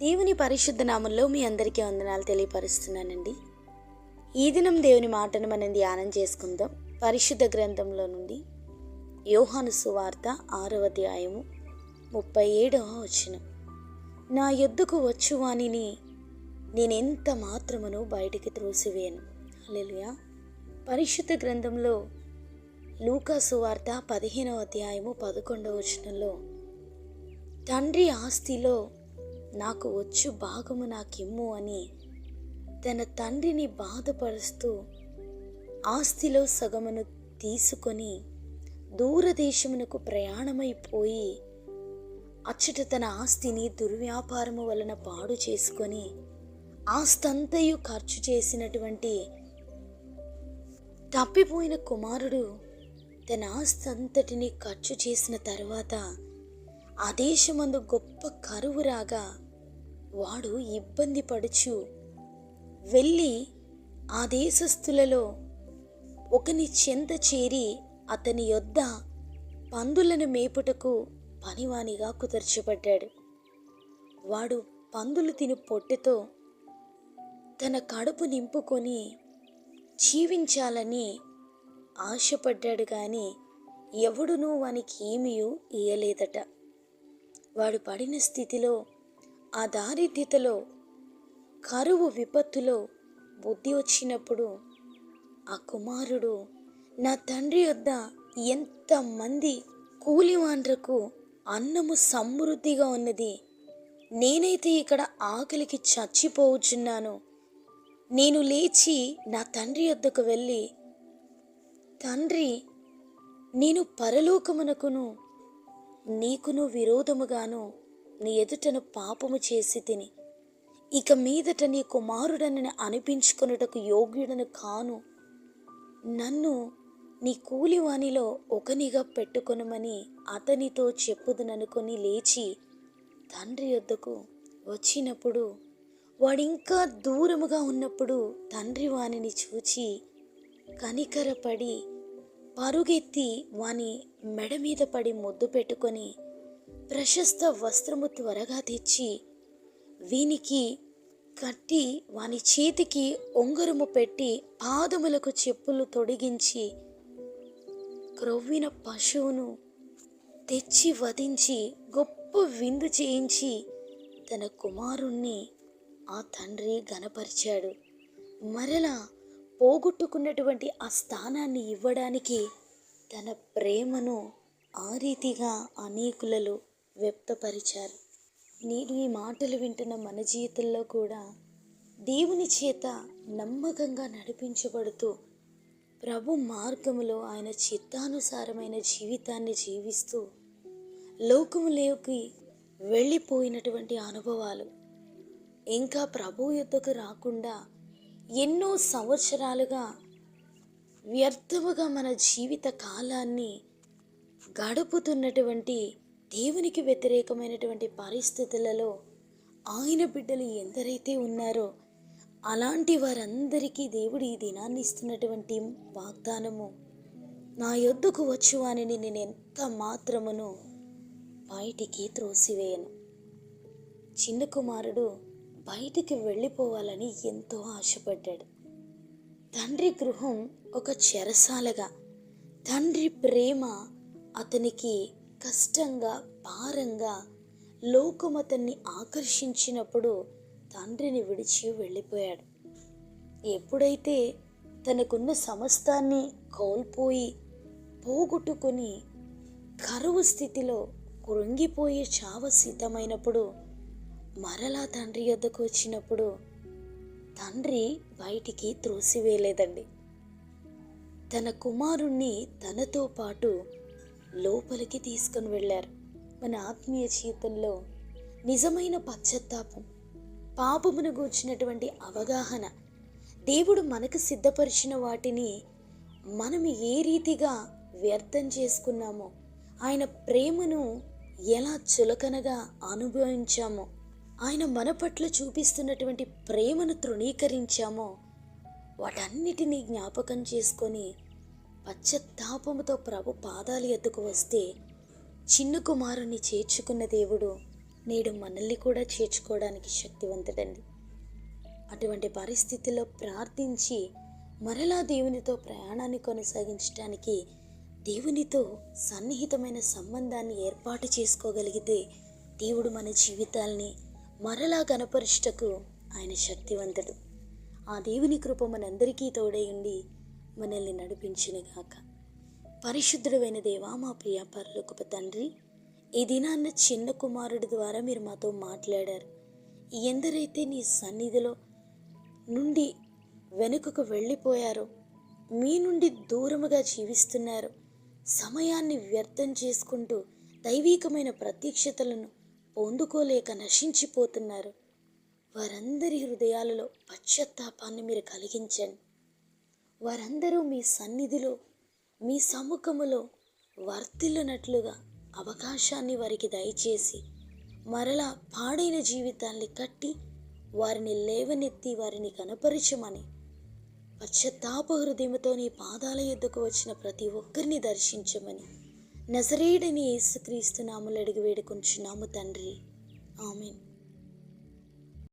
దేవుని పరిశుద్ధ నామంలో మీ అందరికీ వందనాలు తెలియపరుస్తున్నానండి. ఈ దినం దేవుని మాటను మనం ధ్యానం చేసుకుందాం. పరిశుద్ధ గ్రంథంలో నుండి యోహాను సువార్త ఆరవ అధ్యాయము ముప్పై ఏడవ వచనం. నా యొద్దకు వచ్చువానిని నేనెంత మాత్రమును బయటికి త్రోసివేయను? లేలుయా పరిశుద్ధ గ్రంథంలో లూకా సువార్త పదిహేనవ అధ్యాయము పదకొండవ వచనంలో తండ్రి ఆస్తిలో నాకు వచ్చు భాగము నాకిమ్ము అని తన తండ్రిని బాధపరుస్తూ ఆస్తిలో సగమును తీసుకొని దూరదేశమునకు ప్రయాణమైపోయి అచ్చట తన ఆస్తిని దుర్వ్యాపారము వలన పాడు చేసుకొని ఆస్తంతయు ఖర్చు చేసినటువంటి తప్పిపోయిన కుమారుడు తన ఆస్తంతటిని ఖర్చు చేసిన తర్వాత ఆ దేశమందు గొప్ప కరువు రాగా వాడు ఇబ్బంది పడుచు. వెళ్ళి ఆ దేశస్థులలో ఒకని చెంత చేరి అతని యొద్ద పందులను మేపుటకు పనివానిగా కుదర్చబడ్డాడు. వాడు పందులు తిని పొట్టెతో తన కడుపు నింపుకొని జీవించాలని ఆశపడ్డాడు కానీ ఎవడునూ వానికి ఏమీ ఇయ్యలేదట. వాడు పడిన స్థితిలో ఆ దారిద్ర్యతలో కరువు విపత్తులో బుద్ధి వచ్చినప్పుడు ఆ కుమారుడు నా తండ్రి వద్ద ఎంతమంది కూలివాండ్రకు అన్నము సమృద్ధిగా ఉన్నది. నేనైతే ఇక్కడ ఆకలికి చచ్చిపోవచ్చున్నాను నేను లేచి నా తండ్రి వద్దకు వెళ్ళి తండ్రి నేను పరలోకమునకును నీకును విరోధముగాను నీ ఎదుటను పాపము చేసి తిని. ఇక మీదట నీ కుమారుడని అనిపించుకొనుటకు యోగ్యుడను కాను. నన్ను నీ కూలివానిలో ఒకనిగా పెట్టుకొనమని అతనితో చెప్పుదుననుకొని లేచి తండ్రి వద్దకు వచ్చినప్పుడు వాడింకా దూరముగా ఉన్నప్పుడు తండ్రి వానిని చూచి కనికరపడి పరుగెత్తి వాని మెడ మీద పడి ముద్దు పెట్టుకొని ప్రశస్త వస్త్రము త్వరగా తెచ్చి వీనికి కట్టి వాని చేతికి ఉంగరము పెట్టి పాదములకు చెప్పులు తొడిగించి క్రొవ్విన పశువును తెచ్చి వధించి గొప్ప విందు చేయించి తన కుమారుణ్ణి ఆ తండ్రి గనపరిచాడు మరలా పోగొట్టుకున్నటువంటి ఆ స్థానాన్ని ఇవ్వడానికి తన ప్రేమను ఆ రీతిగా అనేకులలో వ్యక్తపరిచారు. నేను ఈ మాటలు వింటున్న మన జీవితంలో కూడా దేవుని చేత నమ్మకంగా నడిపించబడుతూ ప్రభు మార్గములో ఆయన చిత్తానుసారమైన జీవితాన్ని జీవిస్తూ లోకములోకి వెళ్ళిపోయినటువంటి అనుభవాలు. ఇంకా ప్రభు యుద్ధకు రాకుండా ఎన్నో సంవత్సరాలుగా వ్యర్థముగా మన జీవిత కాలాన్ని గడుపుతున్నటువంటి దేవునికి వ్యతిరేకమైనటువంటి పరిస్థితులలో ఆయన బిడ్డలు ఎందరైతే ఉన్నారో అలాంటి వారందరికీ దేవుడు ఈ దినాన్ని ఇస్తున్నటువంటి వాగ్దానము. నా యొద్దకు వచ్చు వానిని నేను ఎంత మాత్రమును బయటికి త్రోసివేయను. చిన్న కుమారుడు బయటికి వెళ్ళిపోవాలని ఎంతో ఆశపడ్డాడు. తండ్రి గృహం ఒక చెరసాలగా తండ్రి ప్రేమ అతనికి కష్టంగా భారంగా లోకం అతన్ని ఆకర్షించినప్పుడు తండ్రిని విడిచి వెళ్ళిపోయాడు. ఎప్పుడైతే తనకున్న సమస్తాన్ని కోల్పోయి పోగొట్టుకొని కరువు స్థితిలో కృంగిపోయే చావ సిద్ధమైనప్పుడు మరలా తండ్రి వద్దకు వచ్చినప్పుడు తండ్రి బయటికి త్రోసివేయలేదండి. తన కుమారుణ్ణి తనతో పాటు లోపలికి తీసుకొని వెళ్ళారు. మన ఆత్మీయ జీవితంలో నిజమైన పశ్చాత్తాపం పాపమును గూర్చినటువంటి అవగాహన దేవుడు మనకు సిద్ధపరిచిన వాటిని మనం ఏ రీతిగా వ్యర్థం చేసుకున్నామో ఆయన ప్రేమను ఎలా చులకనగా అనుభవించామో ఆయన మన పట్ల చూపిస్తున్నటువంటి ప్రేమను తృణీకరించామో వాటన్నిటినీ జ్ఞాపకం చేసుకొని పశ్చత్తాపముతో ప్రభు పాదాలు ఎత్తుకు వస్తే చిన్న కుమారుణ్ణి చేర్చుకున్న దేవుడు నేడు మనల్ని కూడా చేర్చుకోవడానికి శక్తివంతుడండి. అటువంటి పరిస్థితిలో ప్రార్థించి మరలా దేవునితో ప్రయాణాన్ని కొనసాగించడానికి దేవునితో సన్నిహితమైన సంబంధాన్ని ఏర్పాటు చేసుకోగలిగితే దేవుడు మన జీవితాల్ని మరలా గనపరుష్టకు ఆయన శక్తివంతుడు. ఆ దేవుని కృప మనందరికీ తోడై ఉండి మనల్ని నడిపించినగాక. పరిశుద్ధుడైన దేవా మా ప్రియ పరలోకపు తండ్రి ఈ దినాన్న చిన్న కుమారుడి ద్వారా మీరు మాతో మాట్లాడారు. ఎందరైతే నీ సన్నిధిలో నుండి వెనుకకు వెళ్ళిపోయారో మీ నుండి దూరముగా జీవిస్తున్నారు సమయాన్ని వ్యర్థం చేసుకుంటూ దైవీకమైన ప్రత్యక్షతలను పొందుకోలేక నశించిపోతున్నారు. వారందరి హృదయాలలో పశ్చాత్తాపాన్ని మీరు కలిగించండి. వారందరూ మీ సన్నిధిలో మీ సముఖములో వర్తిల్లునట్లుగా అవకాశాన్ని వారికి దయచేసి మరలా పాడైన జీవితాన్ని కట్టి వారిని లేవనెత్తి వారిని కనపరచమని పశ్చత్తాప హృదయంతో నీ పాదాల ఎద్దుకు వచ్చిన ప్రతి ఒక్కరిని దర్శించమని నజరేడని యేసుక్రీస్తు నామలు అడిగి వేడుకొంచున్నాము తండ్రి. ఆమెన్.